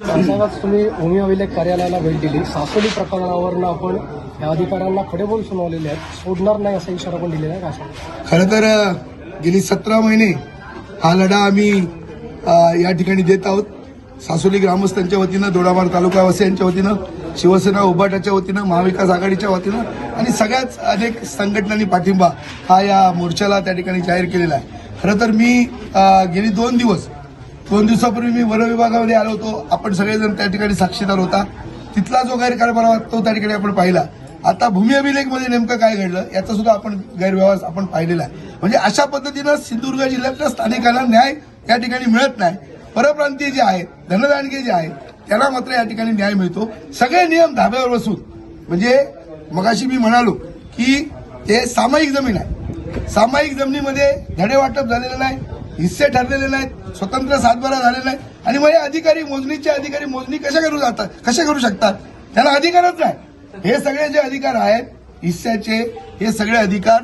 साहेबात तुम्ही भूमी अभिलेख कार्यालयाला भेट दिली. सासोली प्रकरणावरनं आपण या अधिकाऱ्यांना खडे बोल सुनावलेले आहेत. सोडणार नाही असा इशारा पण दिलेला आहे का? खरं तर गेली सतरा महिने हा लढा आम्ही या ठिकाणी देत आहोत. सासोली ग्रामस्थांच्या वतीनं दोडामार तालुकावासियांच्या वतीनं शिवसेना उभाटाच्या वतीनं महाविकास आघाडीच्या वतीनं आणि सगळ्याच अनेक संघटनांनी पाठिंबा हा या मोर्चाला त्या ठिकाणी जाहीर केलेला आहे. खरं तर मी गेली दोन दिवस दोन दिवसापूर्वी मी वन विभागामध्ये आलो होतो. आपण सगळेजण त्या ठिकाणी साक्षीदार होता. तिथला जो गैरकारभार तो त्या ठिकाणी आपण पाहिला. आता भूमी अभिलेखमध्ये नेमकं काय घडलं याचा सुद्धा आपण गैरव्यवहार आपण पाहिलेला आहे. म्हणजे अशा पद्धतीनं सिंधुदुर्ग जिल्ह्यातल्या स्थानिकांना न्याय या ठिकाणी मिळत नाही. परप्रांतीय जे आहेत धनदानगे जे आहेत त्यांना मात्र या ठिकाणी न्याय मिळतो. सगळे नियम धाब्यावर बसून म्हणजे मगाशी मी म्हणालो की ते सामायिक जमीन आहे. सामायिक जमिनीमध्ये धडे वाटप झालेलं नाही. हिस्से ठरलेले नाहीत स्वतंत्र सातबारा झालेला नाही आणि मग हे अधिकारी मोजणीचे अधिकारी मोजणी कशा करू जातात कशा करू शकतात? त्यांना अधिकारच नाही. हे सगळे जे अधिकार आहेत हिस्स्याचे हे सगळे अधिकार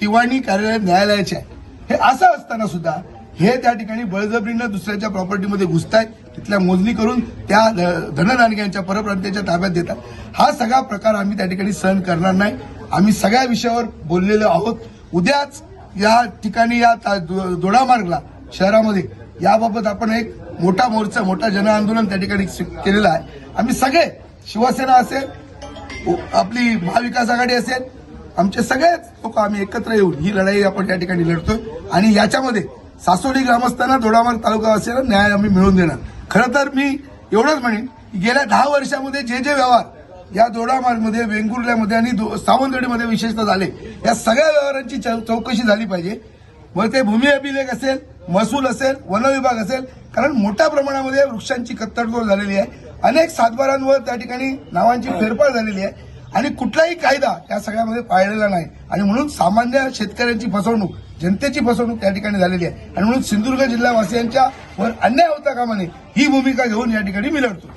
तिवाणी कार्यालय न्यायालयाचे आहे हे असं असताना सुद्धा हे त्या ठिकाणी बळजबरीनं दुसऱ्याच्या प्रॉपर्टीमध्ये घुसतायत तिथल्या मोजणी करून त्या ध- धनदानग्यांच्या परप्रांतीच्या ताब्यात देतात. हा सगळा प्रकार आम्ही त्या ठिकाणी सहन करणार नाही. आम्ही सगळ्या विषयावर बोललेलो आहोत. उद्याच या ठिकाणी या ता- दोडामार्गला शहरामध्ये याबाबत आपण एक मोठा मोर्चा मोठा जनआंदोलन त्या ठिकाणी केलेलं आहे. आम्ही सगळे शिवसेना असेल आपली महाविकास आघाडी असेल आमचे सगळेच लोक आम्ही एकत्र येऊन ही लढाई आपण त्या ठिकाणी लढतोय. आणि याच्यामध्ये सासोडी ग्रामस्थांना दोडामार्ग तालुका असेल न्याय आम्ही मिळवून देणार. खरं तर मी एवढंच म्हणेन की गेल्या दहा वर्षामध्ये जे जे व्यवहार या दोडामार्गमध्ये वेंगुर्ल्यामध्ये आणि सावंतवाडीमध्ये विशेषतः झाले. या सगळ्या व्यवहारांची चौकशी झाली पाहिजे. मग ते भूमी अभिलेख असेल महसूल असेल वन विभाग असेल कारण मोठ्या प्रमाणामध्ये वृक्षांची कत्तडतोड झालेली आहे. अनेक सातबारांवर त्या ठिकाणी नावांची फेरफार झालेली आहे. आणि कुठलाही कायदा या सगळ्यामध्ये पाळलेला नाही. आणि म्हणून सामान्य शेतकऱ्यांची फसवणूक जनतेची फसवणूक त्या ठिकाणी झालेली आहे. आणि म्हणून सिंधुदुर्ग जिल्हावासियांच्या वर अन्याय होता कामा नये ही भूमिका घेऊन या ठिकाणी मी लढतो.